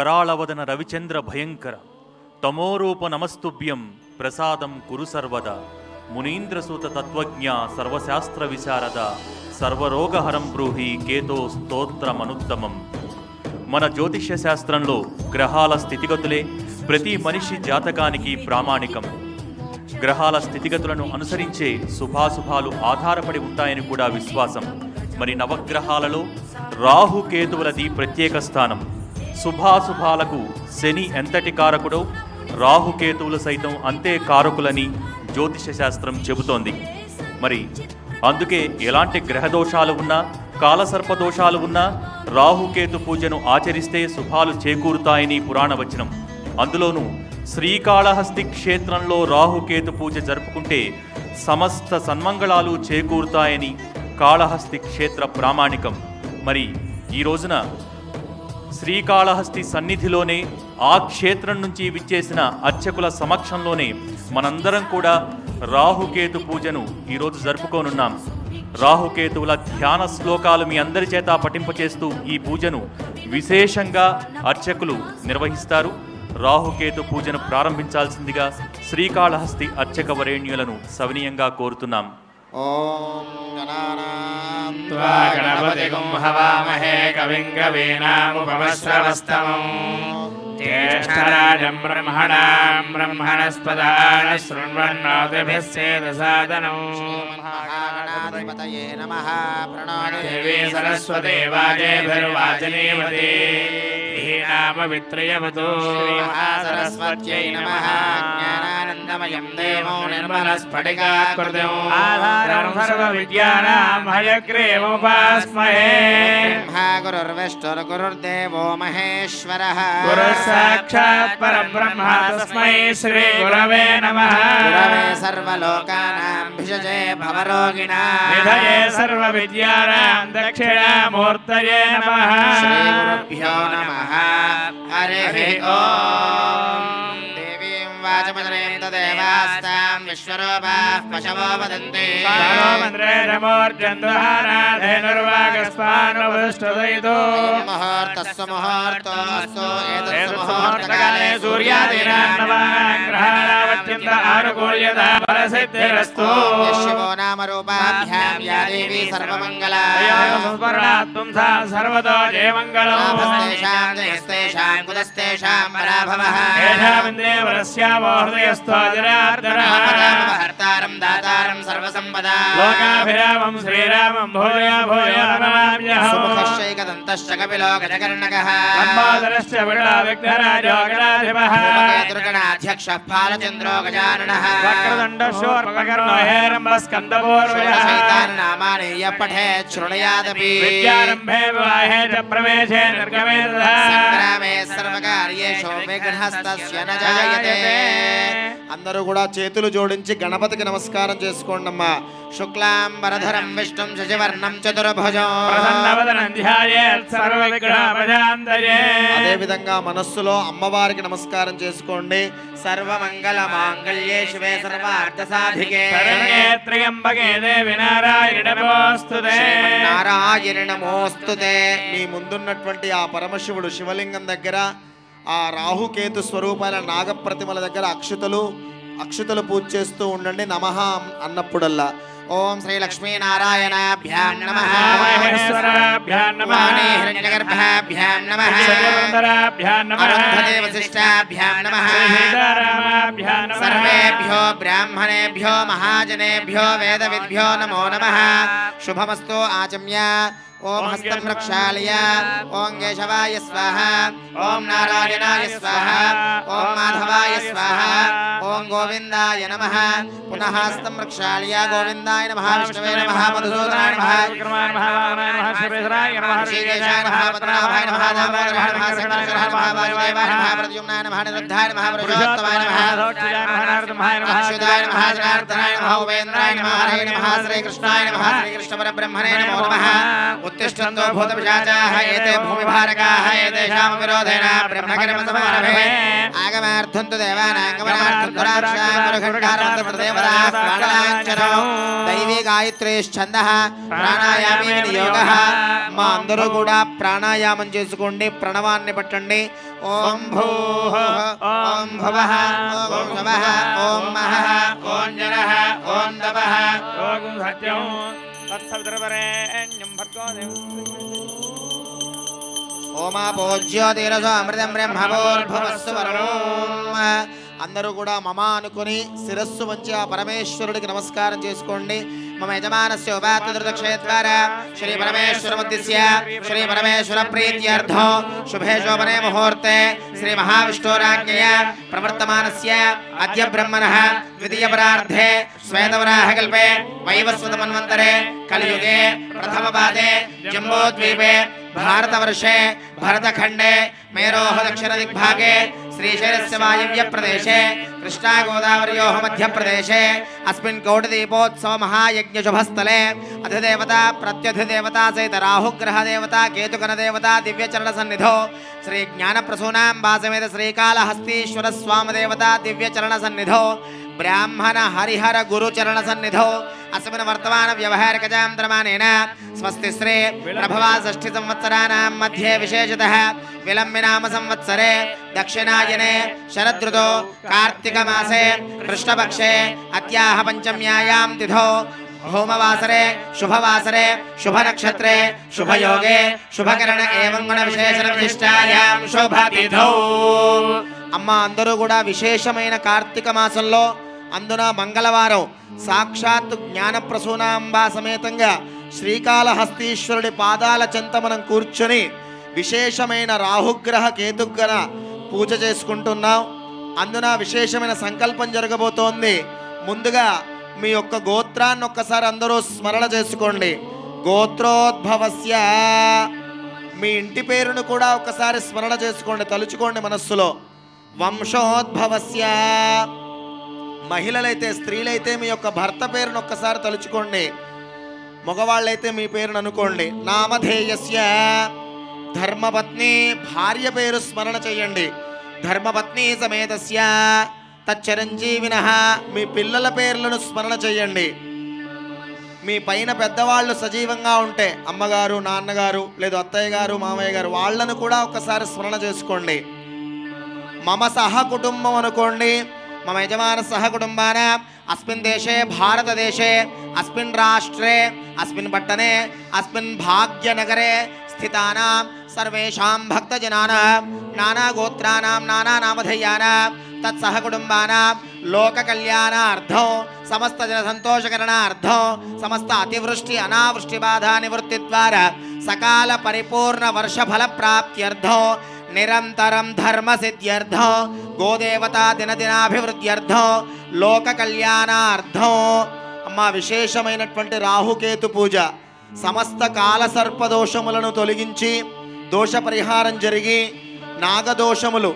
కరాళవదన రవిచంద్ర భయంకర తమోరూప నమస్తుభ్యం ప్రసాదం కురు సర్వద మునీంద్రసూత తత్వజ్ఞ సర్వశాస్త్ర విశారద సర్వరోగహరం బ్రూహి కేతో స్తోత్రమనుత్తమం మన జ్యోతిష్య శాస్త్రంలో గ్రహాల స్థితిగతులే ప్రతి మనిషి జాతకానికి ప్రామాణికం. గ్రహాల స్థితిగతులను అనుసరించే శుభాశుభాలు ఆధారపడి ఉంటాయని కూడా విశ్వాసం. మరి నవగ్రహాలలో రాహుకేతువులది ప్రత్యేక స్థానం. శుభాశుభాలకు శని ఎంతటి కారకుడో రాహుకేతువులు సైతం అంతే కారకులని జ్యోతిష శాస్త్రం చెబుతోంది. మరి అందుకే ఎలాంటి గ్రహదోషాలు ఉన్నా కాలసర్ప దోషాలు ఉన్నా రాహుకేతు పూజను ఆచరిస్తే శుభాలు చేకూరుతాయని పురాణ వచనం. అందులోనూ శ్రీకాళహస్తి క్షేత్రంలో రాహుకేతు పూజ జరుపుకుంటే సమస్త సన్మంగళాలు చేకూరుతాయని కాళహస్తి క్షేత్ర ప్రామాణికం. మరి ఈ రోజున శ్రీకాళహస్తి సన్నిధిలోనే ఆ క్షేత్రం నుంచి విచ్చేసిన అర్చకుల సమక్షంలోనే మనందరం కూడా రాహుకేతు పూజను ఈరోజు జరుపుకోనున్నాం. రాహుకేతువుల ధ్యాన శ్లోకాలు మీ అందరి చేత పఠింపచేస్తూ ఈ పూజను విశేషంగా అర్చకులు నిర్వహిస్తారు. రాహుకేతు పూజను ప్రారంభించాల్సిందిగా శ్రీకాళహస్తి అర్చక వరేణ్యులను సవినీయంగా కోరుతున్నాం. त्वा गणपतिगुं हवामहे कविं कवीनामुपवस्तवस्तमम् ज्येष्ठराजम् ब्रह्मणाम् ब्रह्मणस्पदान निः शृण्वन्नातुभ्यश्चेदसादनौ नमः। सरस्वदेवाजे धर्वाचने मते नामवित्रयवतो सरस्वत्यै नमः ज्ञानानन्दमयं देवो निर्मलस्फटिकाकृतो आधारं सर्वविद्यानां हयग्रेवोपास्महे ब्रह्मा गुरुर्विष्णुर्गुरुर्देवो महेश्वरः गुरुः साक्षात् परब्रह्म तस्मै श्रीगुरवे नमः गुरवे सर्वलोकानां भिषजे भवरोगिणा निधये सर्वविद्यानां दक्षिणामूर्तये नमः श्रीगुरुभ्यो नमः हरिः ओ देवीं वाचमदनें तदेवास्तां विश्वरूपाः पशवो वदन्ति। धेनुर्वागस्मानुपतिष्ठदयितो मुहूर्तस्व मुहूर्तोऽस्तु एतत्सु एतत्सु मुहूर्तकाले मुहूर्तकाले सूर्यादीनान्नवाग्रहाणावत्यन्त आनुकूल्यता फलसिद्धिरस्तु शिवो नाम या देवी सर्वमङ्गला। संस्मरणात्मं सा सर्वतो जयमङ्गलम्। लाभस्तेषां कुतस्तेषां पराभवः। येषामिन्द्रियवरस्यामो हृदयस्थोजरार्दनः हर्तारं दातारं सर्वसम्पदा लोकाभिरामं श्रीरामं भूया भूया नमाम्यहम् सुमुखश्चैकदन्तश्च कपिलो गजकर्णकः लम्बोदरश्च विडा विघ्नराजो गणाधिपः दुर्गणाध्यक्षः फालचन्द्रो गजाननः वक्रदण्डशूर्पकर्णो हेरम्बस्कन्दपूर्वजः शैताननामानि यः पठेत् शृणुयादपि विद्यारम्भे विवाहे च प्रवेशे निर्गमे तथा సంగ్రామే సర్వకార్యేషు విఘ్నస్తస్య న జాయతే అందరూ కూడా చేతులు జోడించి గణపతికి నమస్కారం నమస్కారం చేసుకోండి అమ్మా. శుక్లాం విష్ణు విష్ణుం శశివర్ణం అదే విధంగా మనస్సులో అమ్మవారికి నమస్కారం చేసుకోండి. సర్వమంగళ మాంగళ్యే శివే సర్వ అర్థ సాధికే త్రయంబకే దేవి మీ ముందున్నటువంటి ఆ పరమశివుడు శివలింగం దగ్గర ఆ రాహుకేతు స్వరూపాల నాగప్రతిమల దగ్గర అక్షతలు అక్షతలు పూజ చేస్తూ ఉండండి నమహ అన్నప్పుడల్లా. ओम श्री लक्ष्मी नारायणाभ्याम नमः। महेश्वराभ्याम नमः। हिरण्यगर्भाभ्याम नमः। ब्राह्मणेभ्यो महाजनेभ्यो वेदविद्भ्यो नमो नम। शुभमस्त आचम्य। ओम हस्त प्रक्षालय ओम केशवाय स्वाह। ओम नारायणाय स्वाह। ओम माधवाय स्वाह। ओम गोविंदाय नम। पुनः हस्त प्रक्षालय गोविंद महादेवाय नमः विष्णवे नमः मधुसूदनाय नमः विक्रमाय नमः वामनाय नमः शिवेश्वराय नमः ऋषिकेशाय नमः पद्मनाभाय नमः धामाय नमः नमः नमः वायुवाय नमः नमः निरुद्धाय नमः पुरुषोत्तमाय नमः दोक्षाय नमः नारदमाय नमः अश्वदाय नमः जनार्दनाय नमः उपेन्द्राय नमः हरे नमः श्री कृष्णाय नमः श्री कृष्ण परब्रह्मणे नमो नमः उत्तिष्ठन्तो भूतपिशाचाः एते भूमिभारकाः एतेषां विरोधेन ब्रह्मकर्म समारभे आगमार्थं तु देवानां गमनार्थं दुराक्षां मरुखण्डारान्तर्देवताः प्राणाञ्चरौ దైవీ గాయత్రేశ్చంద. ప్రాణాయామే యోగ. మా అందరూ కూడా ప్రాణాయామం చేసుకోండి ప్రణవాన్ని పట్టండి. ఓం భూ ఓం భవ ఓం శవ ఓం మహ ఓం జన ఓం దవ ఓం సత్యం తత్సవితరవరేణ్యం భర్గో ఓమాపోజ్యోతిరసో అమృతం బ్రహ్మభోర్భువస్సు వరం అందరూ కూడా మమ అనుకుని శిరస్సు వంచి ఆ పరమేశ్వరుడికి నమస్కారం చేసుకోండి. మమ యజమానస్య ఉపాత్తృతక్షేత్ర శ్రీ పరమేశ్వరముద్దిశ్య శ్రీ పరమేశ్వర ప్రీత్యర్థం శుభే శోభనే ముహూర్తే శ్రీ మహావిష్ణోరాజ్ఞయ ప్రవర్తమానస్య అద్య బ్రహ్మణ ద్వితీయ పరార్థే శ్వేతవరాహకల్పే వైవస్వతమన్వంతరే कलियुगे प्रथमपादे जम्बोद्वीपे भारतवर्षे, भरतखण्डे मेरोः दक्षिणदिग्भागे श्रीशैलस्य गोदावरी मध्य प्रदेश अस्मिन् कौटदीपोत्सवमहायज्ञशुभस्थले अतिदेवता प्रत्यधिदेवता सहितराहुग्रहदेवता केतुकनदेवता, दिव्यचरणसन्निधौ श्रीज्ञानप्रसूनाम्बासमेत श्रीकालहस्तीश्वरस्वामदेवता, दिव्यचरणसन्निधौ ब्राह्मण हरिहर गुरुचरण सन्निधौ अस्मिन् वर्तमान व्यवहारिकजान्तरमानेन स्वस्ति श्री प्रभवा षष्ठि संवत्सराणां मध्ये विशेषतः विलम्बिनाम संवत्सरे दक्षिणायने शरदृतौ कार्तिकमासे कृष्णपक्षे अद्याः पञ्चम्यायां तिथौ होमवासरे शुभवासरे शुभनक्षत्रे शुभयोगे शुभकरण एवं गुणविशेषण विशिष्टायां శుభతిథౌ అమ్మ అందరూ కూడా విశేషమైన కార్తీక మాసంలో అందున మంగళవారం సాక్షాత్ జ్ఞానప్రసూనాంబా సమేతంగా శ్రీకాళహస్తీశ్వరుడి పాదాల చెంత మనం కూర్చొని విశేషమైన రాహుగ్రహ కేతుగ్రహ పూజ చేసుకుంటున్నాం. అందున విశేషమైన సంకల్పం జరగబోతోంది. ముందుగా మీ యొక్క గోత్రాన్ని ఒక్కసారి అందరూ స్మరణ చేసుకోండి. గోత్రోద్భవస్య. మీ ఇంటి పేరును కూడా ఒకసారి స్మరణ చేసుకోండి తలుచుకోండి మనస్సులో. వంశోద్భవస్య. మహిళలైతే స్త్రీలైతే మీ యొక్క భర్త పేరును ఒక్కసారి తలుచుకోండి. మగవాళ్ళైతే మీ పేరును అనుకోండి. నామధేయస్య ధర్మపత్ని భార్య పేరు స్మరణ చేయండి. ధర్మపత్ని సమేతస్య తచ్చరంజీవిన మీ పిల్లల పేర్లను స్మరణ చేయండి. మీ పైన పెద్దవాళ్ళు సజీవంగా ఉంటే అమ్మగారు నాన్నగారు లేదు అత్తయ్య గారు మామయ్య గారు వాళ్ళను కూడా ఒకసారి స్మరణ చేసుకోండి. మమ సహ కుటుంబం అనుకోండి. मम यजमानसः कुटुम्बान्, अस्मिन् देशे, भारतदेशे, अस्मिन् राष्ट्रे, अस्मिन् पट्टने, अस्मिन् भाग्यनगरे स्थितानां सर्वेषां भक्तजनानां, नानागोत्राणां, नानानामधेयानां तत्सहकुटुम्बानां लोककल्याणार्थं समस्तजनसन्तोषकरणार्थं समस्त अतिवृष्टि अनावृष्टिबाधानिवृत्तिद्वारा सकालपरिपूर्णवर्षफलप्राप्त्यर्थं నిరంతరం ధర్మ సిద్ధ్యర్థం గోదేవతా దినదినాభివృద్ధ్యర్థం లోక కళ్యాణార్థం అమ్మ విశేషమైనటువంటి రాహుకేతు పూజ. సమస్త కాల సర్పదోషములను తొలగించి దోష పరిహారం జరిగి నాగదోషములు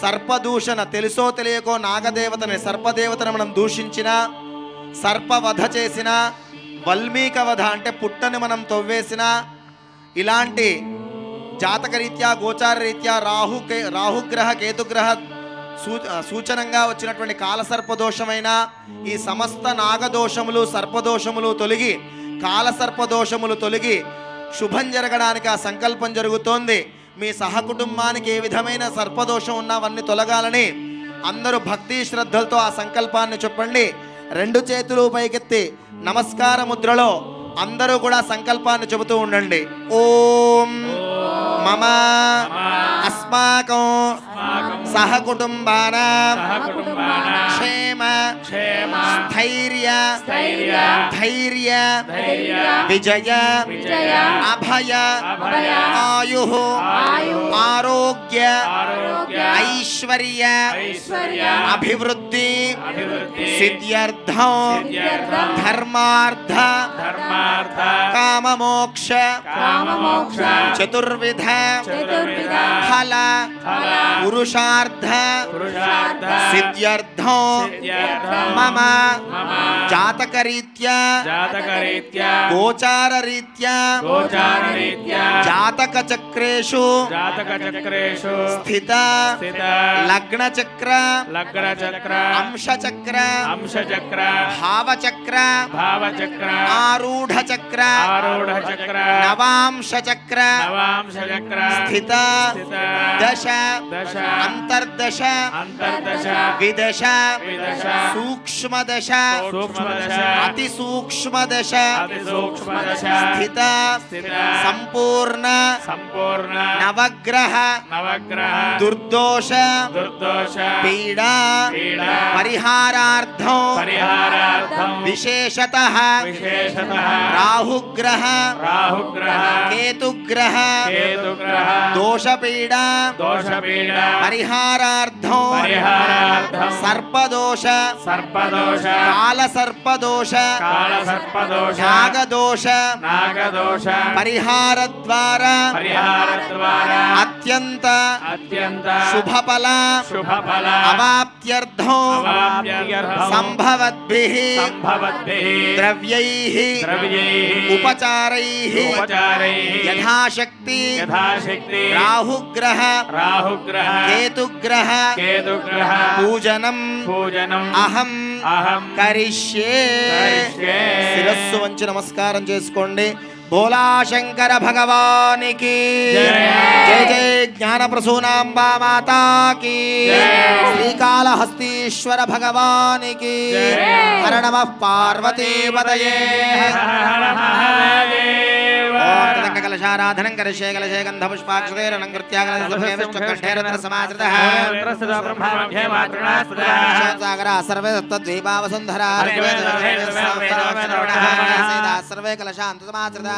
సర్పదూషణ తెలుసో తెలియకో నాగదేవతని సర్పదేవతను మనం దూషించిన సర్పవధ చేసిన వల్మీక వధ అంటే పుట్టని మనం తవ్వేసిన ఇలాంటి జాతకరీత్యా గోచార రీత్యా రాహు కే రాహుగ్రహ కేతుగ్రహ సూ సూచనంగా వచ్చినటువంటి కాలసర్పదోషమైన ఈ సమస్త నాగదోషములు సర్పదోషములు తొలగి కాలసర్పదోషములు తొలగి శుభం జరగడానికి ఆ సంకల్పం జరుగుతోంది. మీ సహకుటుంబానికి ఏ విధమైన సర్పదోషం ఉన్నవన్నీ తొలగాలని అందరూ భక్తి శ్రద్ధలతో ఆ సంకల్పాన్ని చెప్పండి. రెండు చేతులు పైకెత్తి నమస్కార ముద్రలో అందరూ కూడా సంకల్పాన్ని చెబుతూ ఉండండి. ఓం మమ అస్మాకం సహకుటుంబాన క్షేమ స్థైర్య ధైర్య ధైర్య విజయ అభయ ఆయు ఆరోగ్య ఐశ్వర్య అభివృద్ధి सिद्ध्यर्थो धर्मार्थ काम मोक्ष चतुर्विध फल पुरुषार्थ सिद्ध्यर्थो मम जातकरीत्या गोचाररीत्या जातकचक्रेषु लग्नचक्र अंश चक्र अंश चक्र भाव चक्र भाव चक्र आरूढ़ चक्र आरूढ़ चक्र नवांश चक्र नवांश चक्र स्थित दश दश अंतर्दश अंतर्दश विदश विदश सूक्ष्म दश सूक्ष्म दश अति सूक्ष्म दश अति सूक्ष्म दश स्थित संपूर्ण संपूर्ण नवग्रह नवग्रह दुर्दोष दुर्दोष पीड़ा पीड़ा परिहार परिहारार्थं। परिहारार्थं। विशेषतः विशेषतः। राहुग्रह। राहुग्रह। केतुग्रह। केतुग्रह। दोषपीडा। दोषपीडा। परिहारार्थं। परिहारार्थं। सर्पदोष। सर्पदोष। कालसर्पदोष। कालसर्पदोष। नागदोष। नागदोष। परिहारद्वारा। परिहारद्वारा। अत्यन्त। अत्यन्त। शुभफला। शुभफला। अवाप्त्यर्थं। నాగదోష నాగదోష పరిహార ద్వారా పరిహార ద్వారా అత్యంత అత్యంత శుభఫల శుభఫల అవాప్త్యర్థం అవాప్త్యర్థం సంభవద్భిః సంభవద్భిః ద్రవ్యైః ద్రవ్యైః ఉపచారైః ఉపచారైః యథాశక్తి యథాశక్తి రాహుగ్రహ రాహుగ్రహ కేతుగ్రహ కేతుగ్రహ పూజనం పూజనం అహం అహం కరిష్యే కరిష్యే. శిరస్సు వంచి నమస్కారం చేసుకోండి भोला शंकर भगवान की। जय। जय ज्ञान प्रसूनाम्बा माता की। श्री काल हस्तीश्वर भगवान की। हर नम पार्वती पदये कलशाराधनं कलशे कलशे गन्धपुष्पाक्षरेरणं कृत्यागलसमाचृतः सागरा सर्वे सप्तद्वीपा वसुन्धरा सर्वे कलशान्तसमाचृतः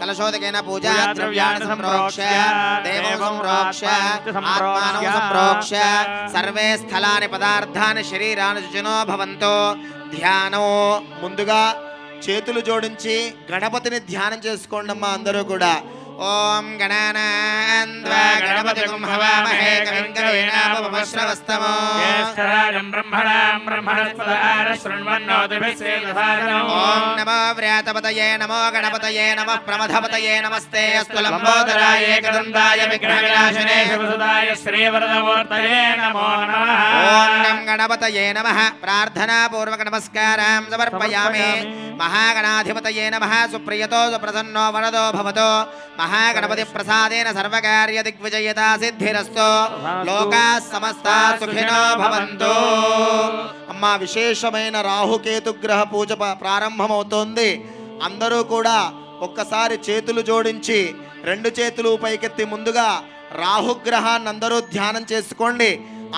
कलशोदकेन పూజ द्रव्याणि సంప్రోక్ష దేవం సంప్రోక్ష ఆత్మానం సంప్రోక్ష సర్వే స్థలాన్ని పదార్థాన్ని శరీరాన్ని జుజునో భవంతో ధ్యానో ముందుగా చేతులు జోడించి గణపతిని ధ్యానం చేసుకోండమ్మా అందరూ కూడా. ॐ गणानान्द्वागणपतिकं हवामहे कविङ्करवीणापमश्रवस्तमो ब्रह्मणां ब्रह्मणस्पदारशृण्वन्नोदिभिः नमो व्रातपतये नमो गणपतये नमः प्रमथपतये नमस्ते। अस्तु नमस्तेऽस्तु लम्बोदरायन्ताय विघ्नविनाशने ॐ गणपतये नमः। प्रार्थनापूर्वकनमस्कारां समर्पयामि। महागणाधिपतये नमः। सुप्रियतो सुप्रसन्नो वरदो भवतो। మహాగణపతి ప్రసాదేన సర్వకార్య దిగ్విజయతా సిద్ధిరస్తు లోకా సమస్తా సుఖినో భవంతు. అమ్మా విశేషమైన రాహుకేతు గ్రహ పూజ ప్రారంభమవుతోంది. అందరూ కూడా ఒక్కసారి చేతులు జోడించి రెండు చేతులు పైకెత్తి ముందుగా రాహుగ్రహాన్ని అందరూ ధ్యానం చేసుకోండి.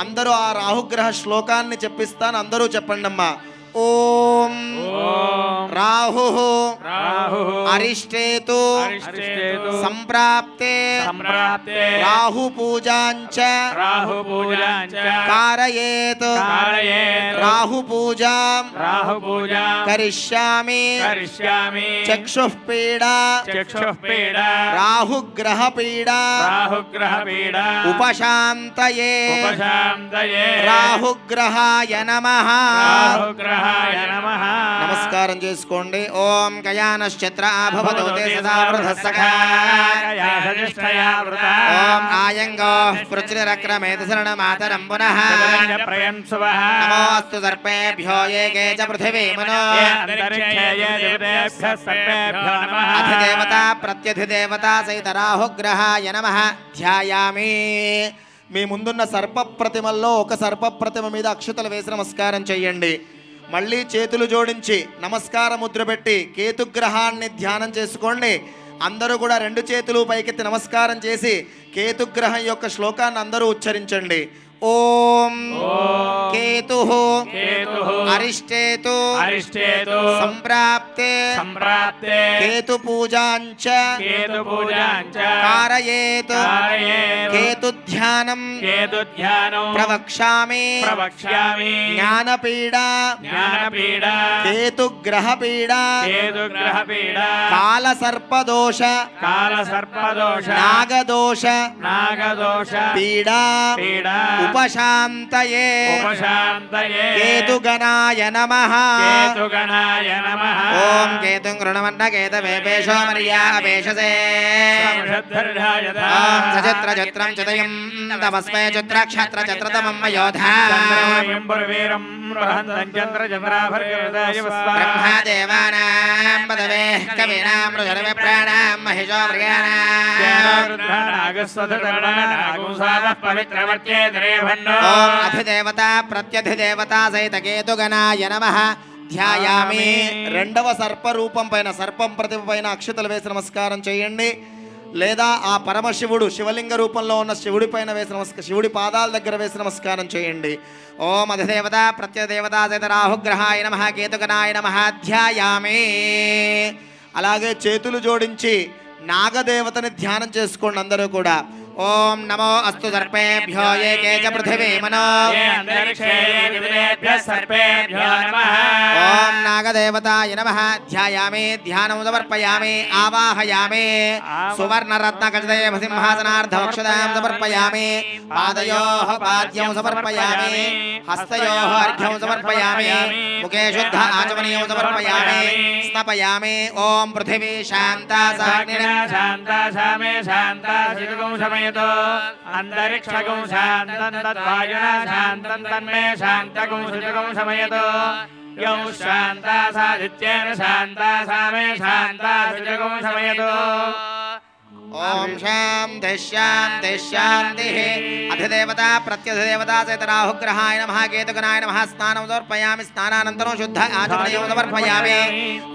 అందరూ ఆ రాహుగ్రహ శ్లోకాన్ని చెప్పిస్తాను. అందరూ చెప్పండి అమ్మా ओम। राहु। राहु। अरिष्टेतु। संप्राप्ते। संप्राप्ते। राहु पूजांच राहु पूजांच कारयेत। कारयेत। राहु पूजा राहु करिष्यामि। करिष्यामि। चक्षुः पीडा। चक्षुः पीडा। राहु ग्रह पीडा राहु ग्रह पीडा उपशान्तये। राहु ग्रहाय नमः। राहु ग्रह నమస్కారం చేసుకోండి. ఓం గయానశ్చత్ర పునః. నమోస్తు సర్పేభ్యో నమ. ధ్యామి మీ ముందున్న సర్ప ప్రతిమల్లో ఒక సర్ప ప్రతిమ మీద అక్షతలు వేసి నమస్కారం చేయండి. మళ్ళీ చేతులు జోడించి నమస్కార ముద్ర పెట్టి కేతుగ్రహాన్ని ధ్యానం చేసుకోండి. అందరూ కూడా రెండు చేతులు పైకెత్తి నమస్కారం చేసి కేతుగ్రహం యొక్క శ్లోకాన్ని అందరూ ఉచ్చరించండి. ఓం కేతుః అరిష్టేతు అరిష్టేతు संप्राप्ते संप्राप्ते केतु पूजांच केतु पूजांच कारयेत। कारयेत। केतु ध्यानम केतु ध्यानम् प्रवक्ष्यामि। प्रवक्ष्यामि। ज्ञानपीडा। ज्ञानपीडा। केतु ग्रहपीडा केतु ग्रहपीडा नाग दोष नाग दोष पीडा। पीडा। उपशांतये उपशांतये केतु गणाय नमः। केतु गणाय नमः ॐ केतुं गृणमन्नकेतवेपेशो मर्यापेशसे सचत्र चत्रं चतयं तमस्मै चत्रक्षत्र चत्रतमं मयोधा ब्रह्मादेवानां पदवेः कवीनां मृजरवे प्राणां महिषो प्रत्यधिदेवता नमः। ధ్యాయామి. రెండవ సర్ప రూపం పైన సర్పం ప్రతిమ పైన అక్షతలు వేసి నమస్కారం చేయండి. లేదా ఆ పరమశివుడు శివలింగ రూపంలో ఉన్న శివుడి పైన వేసి నమస్కారం శివుడి పాదాల దగ్గర వేసి నమస్కారం చేయండి. ఓం అధిదేవత ప్రత్యదేవత సహిత రాహుగ్రహాయ నమ కేతుగణాయ నమ ధ్యాయామి. అలాగే చేతులు జోడించి నాగదేవతని ధ్యానం చేసుకోండి అందరూ కూడా. ओम नमो अस्तु सर्पेभ्यो ये केच पृथिवी मनो ओम नागदेवताय नमः। ध्यायामि ध्यानं समर्पयामि आवाहयामि। सुवर्ण रत्न गजदे सिंहासनार्थ सिंहासनार्धवक्षदां समर्पयामि। पादयोः पाद्यं समर्पयामि। हस्तयोः अर्घ्यं समर्पयामि। मुखे शुद्ध आचमनीयं समर्पयामि। स्नपयामि ॐ पृथिवी शान्ता शांता सामे शांता शिवगुं शमय अन्तरिक्ष अन्तरिक्षगुं शान्तं तद्वायुना शान्तं तन्मे शान्तगुं सुतकौ शमयतो। यौ शान्ता साधित्येन शान्ता सा मे शान्ता सुतकौ शमयतो। ओम शांति शांति दिहे अधिदेवता प्रत्यधिदेवता से तराहु ग्रहाय नमः केतुगणाय नमः स्नानं समर्पयामि, स्नानानन्तरं शुद्ध आचमनीयं समर्पयामि।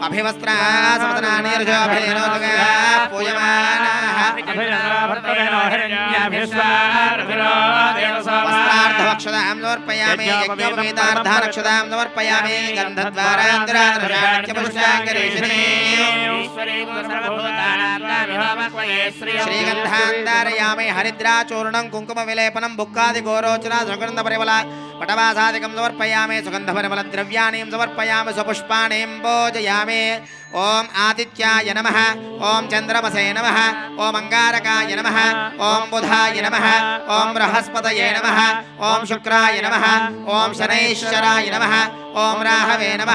अभिवस्त्रासमतनानिर्जोभिर्नोदगापूयमानाः समर्पयामि, यज्ञोपवीतार्थानक्षतां समर्पयामि गन्धद्वारान्द्रान्द्रशाणक्यपुष्टाङ्गरेशिनी श्रीगंधांदारयामे हरिद्रा चूर्ण कुंकुम विलेपन बुक्कादि गोरोचना सुगंध सुगन्धपरिमला पटवासादिकं समर्पयामे द्रव्याणि समर्पयामि सुपुष्पाणि भोजयामे ఓం ఆదిత్యాయ నమ. ఓం చంద్రమసే నమ. ఓం అంగారకాయ నమ. ఓం బుధాయ నమ. ఓం బృహస్పతయే నమ. ఓం శుక్రాయ నమ. ఓం శనైశ్వరాయ నమ. ఓం రాహవే నమ.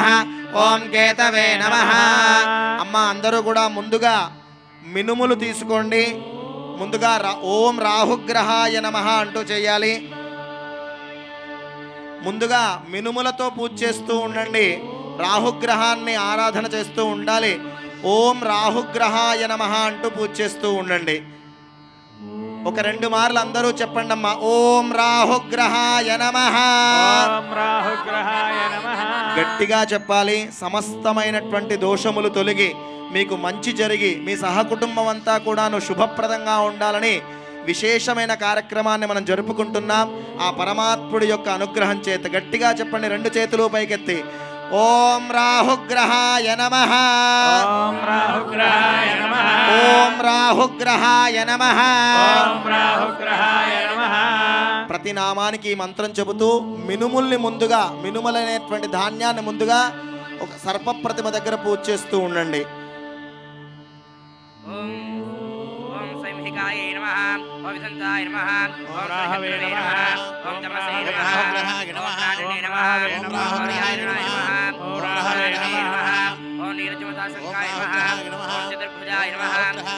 ఓం కేతవే నమ. అమ్మ అందరూ కూడా ముందుగా మినుములు తీసుకోండి. ముందుగా రా- ఓం రాహుగ్రహాయ నమ అంటూ చేయాలి. ముందుగా మినుములతో పూజ చేస్తూ ఉండండి. రాహుగ్రహాన్ని ఆరాధన చేస్తూ ఉండాలి. ఓం రాహుగ్రహాయ నమ అంటూ పూజ చేస్తూ ఉండండి. ఒక రెండు మార్లు అందరూ చెప్పండి అమ్మా ఓం రాహుగ్రహాయ నమ. ఓం రాహుగ్రహాయ నమః. గట్టిగా చెప్పాలి. సమస్తమైనటువంటి దోషములు తొలగి మీకు మంచి జరిగి మీ సహకుటుంబం అంతా కూడాను శుభప్రదంగా ఉండాలని విశేషమైన కార్యక్రమాన్ని మనం జరుపుకుంటున్నాం. ఆ పరమాత్ముడి యొక్క అనుగ్రహం చేత గట్టిగా చెప్పండి. రెండు చేతులు పైకెత్తి. ఓం రాహుగ్రహాయ నమ. ఓం రాహుగ్రహాయ నమః. ఓం రాహుగ్రహాయ నమ. ఓం రాహుగ్రహాయ నమః. ప్రతి నామానికి ఈ మంత్రం చెబుతూ మినుముల్ని ముందుగా మినుములనేటువంటి ధాన్యాన్ని ముందుగా ఒక సర్ప ప్రతిమ దగ్గర పూజ చేస్తూ ఉండండి. ఓం लिंगाय नमः ओम विसंताय नमः ओम राहवे नमः ओम तमसे नमः ओम ग्रहाय नमः ओम नमः नमः ओम राहवे नमः ओम नीरजमता नमः ओम चतुर्भुजाय नमः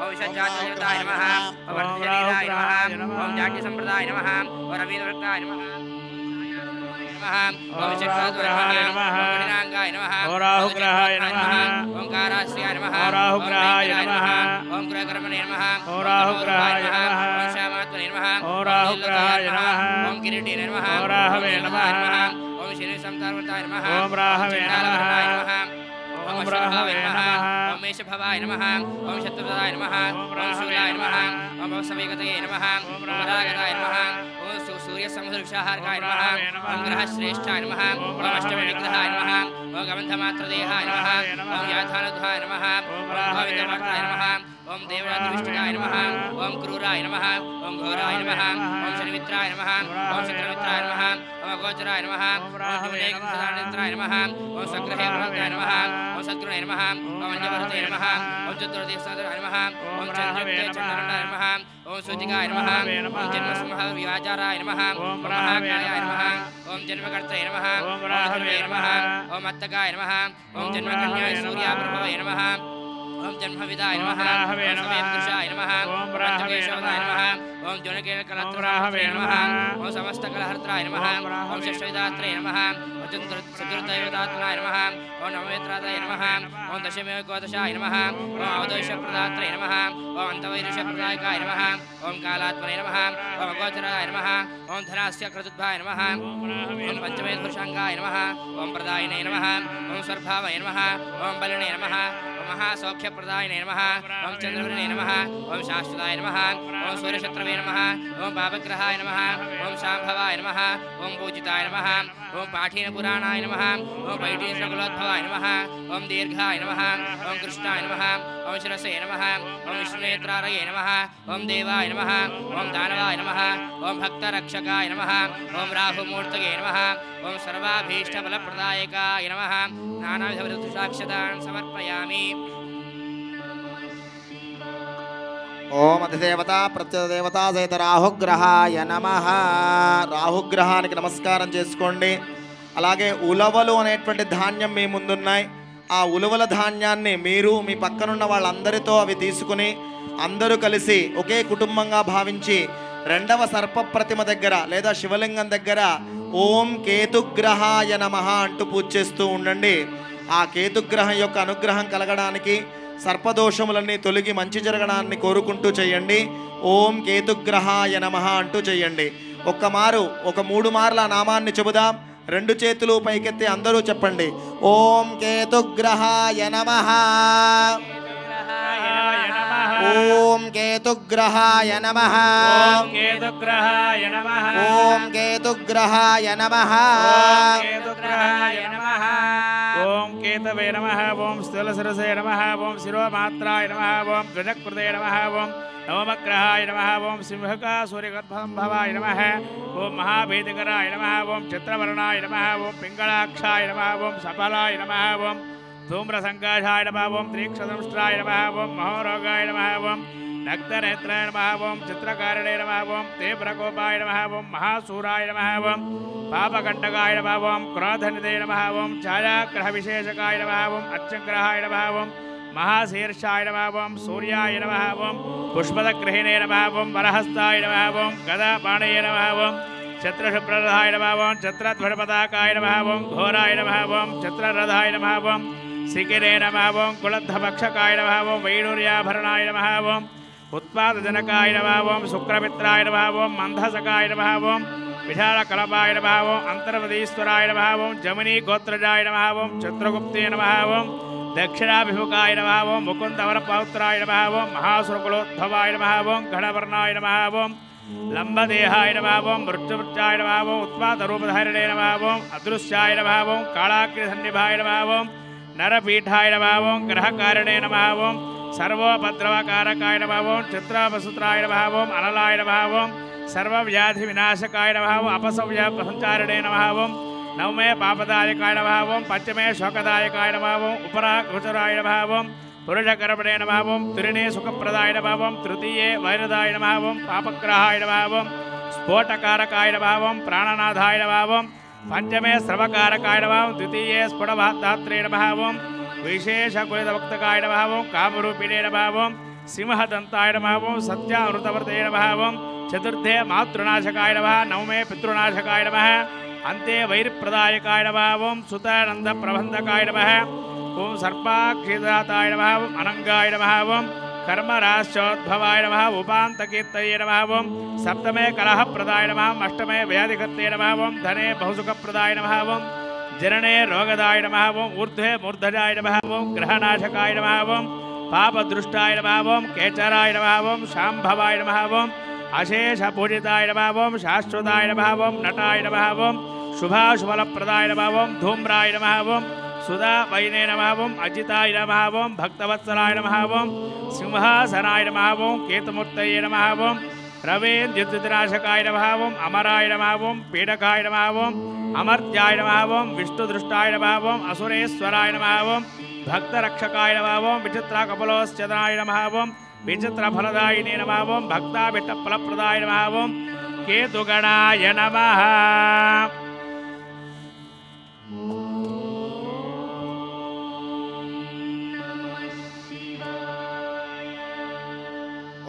सज्जातदेवताय नमः पवर्धनीराय नमः ओम जाट्य संप्रदाय नमः और रवीन्द्र भक्ताय नमः ओम चक्रध्वजाय नमः ओम कटिनांगाय नमः ओम राहुग्रहाय नमः ओम काराश्रयाय नमः ओम राहुग्रहाय नमः ओम ग्रहकर्मणे नमः ओम राहुग्रहाय नमः ओम श्यामात्मने नमः ओम राहुग्रहाय नमः ओम किरीटे नमः ओम राहवे नमः ओम शनि समतावर्ताय नमः ओम राहवे नमः ओम ओम अश्वभावाय राहवे नमः नमः। ओम मेषभवाय नमः ओम शत्रुपदाय नमः ओम ओम राहवे शूलाय नमः नमः। ओम सवेगतये नमः ओम ओम राहवे रागताय नमः नमः। ओम सु- ओम नमः राहवे ग्रहश्रेष्ठाय नमः ओम अष्टमविग्रहाय नमः। नमः ओम नमः राहवे नमः। नमः ओम ओम नमः। नमः ओम नमः ओम क्रूराय नमः ओम घोराय नमः ओम शनिमित्राय नमः ओम शत्रमित्राय नमः ओम गोचराय नमः ओम जुनेत्राय नमः ओम सग्रहे प्रवक्ताय नमः ओम सद्गुणे नमः ओम अन्यवर्ते नमः ओम चतुर्दिशाय नमः ओम चन्द्रयुक्ते चन्द्रमण्डाय नमः ओम सूतिकाय नमः ओम जन्मसंहार विवाचाराय नमः। ओम महाकायाय नमः। ओम जन्मकर्तये नमः। ओम राहवे नमः। ओम अत्तकाय नमः। ओम जन्मकन्याय सूर्याप्रभवे नमः ॐ जन्मविदाय नमः ओं ज्यकलत्वं समस्तकलहर्त्राय नमः ॐ षष्ठविदात्रय नमः चतुर्देव नमः ॐ नवमेत्रात्रय नमः ओं दशमेव घोदशाय नमः ॐ आदौशप्रदात्रय नमः ॐ अन्तवैरुषप्रदायकाय नमः ॐ कालात्मय नमः ॐ अगोचराय नमः ॐ धनास्य कृतुद्भाय नमः पञ्चमे पुरुषाङ्गाय नमः ॐ प्रदायिने नमः ॐ स्वर्भावय नमः ॐ बलिने नमः ओम महासौख्यप्रदायिने नमः ओम चन्द्रवृणे नमः ओम शाश्वताय नमः ओम सूर्यशत्रवे नमः ओम पापग्रहाय नमः ओम शाम्भवाय नमः ओम पूजिताय नमः ओम पाठीनपुराणाय नमः ओम पैठीनकुलोद्भवाय नमः ओम दीर्घाय नमः ओम कृष्णाय नमः ओम शिरसे नमः ओम विष्णुनेत्रारये नमः ओम देवाय नमः ओम दानवाय नमः ओम भक्तरक्षकाय नमः ओम राहुमूर्तये नमः ओम सर्वाभीष्टफलप्रदायकाय नमः नानाविधवृद्धसाक्षतान् समर्पयामि ఓం అధిదేవత ప్రత్యదేవత సహిత రాహుగ్రహాయ నమ. రాహుగ్రహానికి నమస్కారం చేసుకోండి. అలాగే ఉలవలు అనేటువంటి ధాన్యం మీ ముందున్నాయి. ఆ ఉలవల ధాన్యాన్ని మీరు మీ పక్కనున్న వాళ్ళందరితో అవి తీసుకుని అందరూ కలిసి ఒకే కుటుంబంగా భావించి రెండవ సర్ప ప్రతిమ దగ్గర లేదా శివలింగం దగ్గర ఓం కేతుగ్రహాయ నమ అంటూ పూజ చేస్తూ ఉండండి. ఆ కేతుగ్రహం యొక్క అనుగ్రహం కలగడానికి సర్పదోషములన్నీ తొలగి మంచి జరగడాన్ని కోరుకుంటూ చేయండి. ఓం కేతుగ్రహాయ నమ అంటూ చేయండి. ఒక్క మారు ఒక మూడు మార్ల నామాన్ని చెబుదాం. రెండు చేతులు పైకెత్తి అందరూ చెప్పండి. ఓం కేతుగ్రహాయ నమ. ॐ केतुग्रहाय नमः केतुग्रहाय नमः ॐ केतुग्रहाय नमः केतुग्रहाय नमः ॐ केतवे नमः ॐ स्थूलसरसे नमः ॐ शिरोमात्राय नमः ॐ ध्वजकृते नमः ॐ नवमग्रहाय नमः ॐ सिंहका सिंहकासुर्यम्भवाय नमः ॐ महाभीतिकराय नमः ॐ चित्रवर्णाय नमः ॐ पिङ्गलाक्षाय नमः ॐ सफलाय नमः ॐ धूम्रसङ्काशाय नमः ओं त्रिक्षसंष्ट्राय नमः ओं महोरोगाय नमः ओं नक्तनेत्राय नमः ओं चित्रकारिणे नमः ओं तीव्रकोपाय नमः ओं महासूराय नमः ओं पापकण्टकाय नमः ओं क्रोधनिधे नमः ओं छायाग्रहविशेषकाय नमः ओं अच्छग्रहाय नमः ओं महाशीर्षाय नमः ओं सूर्याय नमः ओं पुष्पदगृहिणे नमः ओं वरहस्ताय नमः ओं गदापाणये नमः ओं छत्रशुप्ररथाय नमः ओं छत्रध्वजपताकाय नमः ओं घोराय नमः ओं छत्ररथाय नमः ओं शिखिरे नमः ओं कुलद्धभक्षकाय नमः ओं वैडूर्याभरणाय नमः ओं उत्पादजनकाय नमः ओं शुक्रमित्राय नमः ओं मन्धसकाय नमः ओं विशालकलपाय नमः ओं अन्तर्वदीश्वराय नमः ओं जमिनी गोत्रजाय नमः ओं चन्द्रगुप्ते नमः ओं दक्षिणाभिमुखाय नमः ओं मुकुन्दवरपौत्राय नमः ओं महासुरकुलोद्धवाय नमः ओं घणवर्णाय नमः ओं लंबदेहाय नमावम वृक्षवृक्षाय नमावम उत्पाद रूपधारिणे नमावम अदृश्याय नमावम कालाग्रसन्निभाय नमावम नरपीठाय नमः ओं ग्रहकारिणे नमः ओं सर्वोपद्रवकारकाय नमः ओं चित्रापसुत्राय नमः ओं अनलाय नमः ओं सर्वव्याधिविनाशकाय नमः ओं अपसव्यसञ्चारिणे नमः ओं नवमे पापदायकाय नमः ओं पञ्चमे शोकदायकाय नमः ओं उपरागोचराय नमः ओं पुरुषकर्मणे नमः ओं त्रिणे सुखप्रदाय नमः ओं तृतीये वैरदाय नमः ओं पापग्रहाय नमः ओं स्फोटकारकाय नमः ओं प्राणनाथाय नमः ओं पंचमे स्रवकार द्वितीय स्फुटभात्रे नम ओं विशेषकुलितभक्तकाय नम ओं कामरूपिणे नम ओं सिंहदंताय नम ओं सत्यामृतवर्ते चतुर्थे मातृनाशकाय नम नवमे पितृनाशकाय नम अन्ते वैरप्रदायकाय नम ओं सुतानन्दप्रबन्धकाय नम ओं सर्पाक्षिदाताय नम ओं अनङ्गाय नम कर्मराश्चोद्भवाय नमः उपान्तकीर्तये नमः उपान्तकीर्तयेण सप्तमे कलहप्रदाय नमः अष्टमे व्याधिकत्ते नमः भावं धने बहुसुखप्रदाय नमः ओं जनने रोगदाय नमः रोगदायनमहावम् ऊर्ध्वे मूर्धजाय नमः मूर्धदायनमहावं ग्रहनाशकाय नमः नं पापदृष्टाय नमः भावं केचराय नमः भावं शाम्भवाय नमः ओं अशेषपूजिताय नमः अशेषभूरिताय शाश्वताय नमः शाश्वतायनभावं नटाय नमः ओं शुभाशुफलप्रदाय नमः ओं धूम्राय नमः धूम्रायणमहावं सुधा वैने नमावम अजिताय नमावम भक्तवत्सलाय नमावम सिंहासनाय नमावम केतुमूर्तये नमावम रवेन्द्युद्विनाशकाय नमावम अमराय नमावम पीडकाय नमावम अमर्त्याय नमावम विष्णुदृष्टाय नमावम असुरेश्वराय नमावम भक्तरक्षकाय नमावम विचित्रकपलोश्चदनाय नमावम विचित्रफलदायिने नमावम भक्ताभिष्टफलप्रदाय नमावम केतुगणाय नमः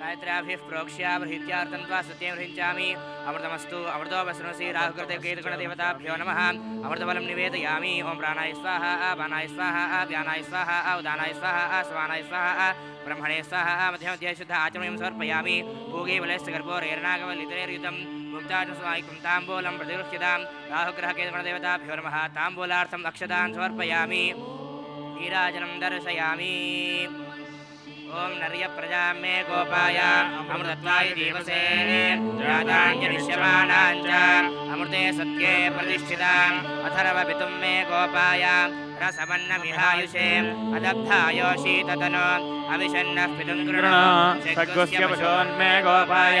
गायत्राभिः प्रोक्ष्यावृहीत्यार्थं त्वा सत्यं गृहिञ्चामि अमृतमस्तु, अमृतो वसृणसि राहुकृतकेतुगणदेवताभ्यो नमः। अमृतबलं निवेदयामि। ॐ प्राणाय स्वाहा बाणाय स्वाह ज्ञानाय स्वाहा उदानाय स्वाहा स्वानाय स्वाहा, ब्रह्मणे स्वाह मध्य मध्य शुद्ध आचरण समर्पया भोगे बलस्य गर्भोरेर्नागवलितरेर्युतं मुक्ताजस्वायिकुन्ताम्बूलं प्रतिगृह्यतां राहुग्रहकेतुगणदेवताभ्यो नमः। ताम्बूलार्थम् अक्षतान् समर्पयामी। नीराजनं दर्शयामी। ॐ नर्यप्रजा मे गोपाय अमृतत्वाय जीवसे गोपाया च अमृते सत्ये प्रतिष्ठिताम् अथर्वं मे गोपाय रसमन्नमिहायुषे अदग्धायो गोपायां रसमन्नयुषेम् अदद्धायोषी ततनो गोपाय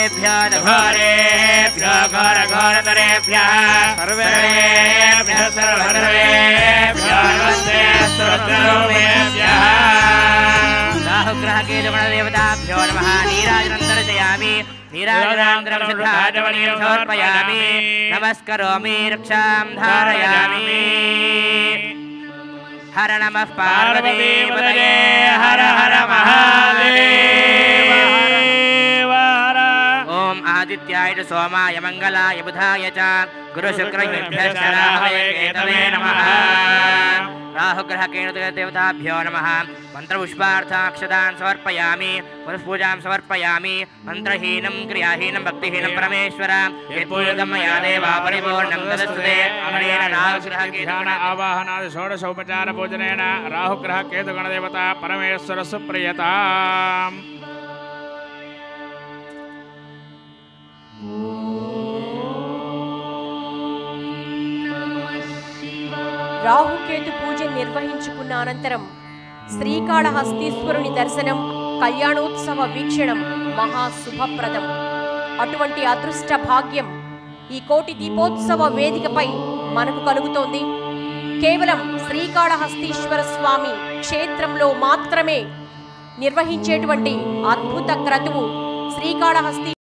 घोरेभ्यो घोरघोरतरेभ्यः सर्वेभ्यः सर्वसर्वेभ्यो नमस्ते स्तोत्ररूपेभ्यः राहुग्रहकेतुगणदेवताभ्यो नमः। नीराजनं दर्शयामि नीराजनान्तरं सिद्धाचमनीं नमस्करोमि रक्षां धारयामि। हर नमः पार्वतीपतये हर हर महादेव। आदित्याय सोमाय मंगलाय बुधाय च। गुरुशुक्रयुभ्यश्चराहये नमः। राहुग्रहकेणुदेवताभ्यो नमः। मन्त्रपुष्पार्थाक्षतान् समर्पयामि पुनःपूजां समर्पयामि। मन्त्रहीनं क्रियाहीनं भक्तिहीनं परमेश्वर। यत्पूजितं मया देवा परिपूर्णं तदस्तुते अमरेण राहुग्रहकेतुगण। आवाहनादि षोडशोपचारपूजनेन राहुग्रहकेतुगणदेवता परमेश्वरसुप्रियताम् రాహుకేతు పూజ నిర్వహించుకున్న అనంతరం శ్రీకాళహస్తీశ్వరుని దర్శనం కళ్యాణోత్సవ వీక్షణం మహా శుభప్రదం. అటువంటి అదృష్ట భాగ్యం ఈ కోటి దీపోత్సవ వేదికపై మనకు కలుగుతోంది. కేవలం శ్రీకాళహస్తీశ్వర స్వామి క్షేత్రంలో మాత్రమే నిర్వహించేటువంటి అద్భుత క్రతువు శ్రీకాళహస్తి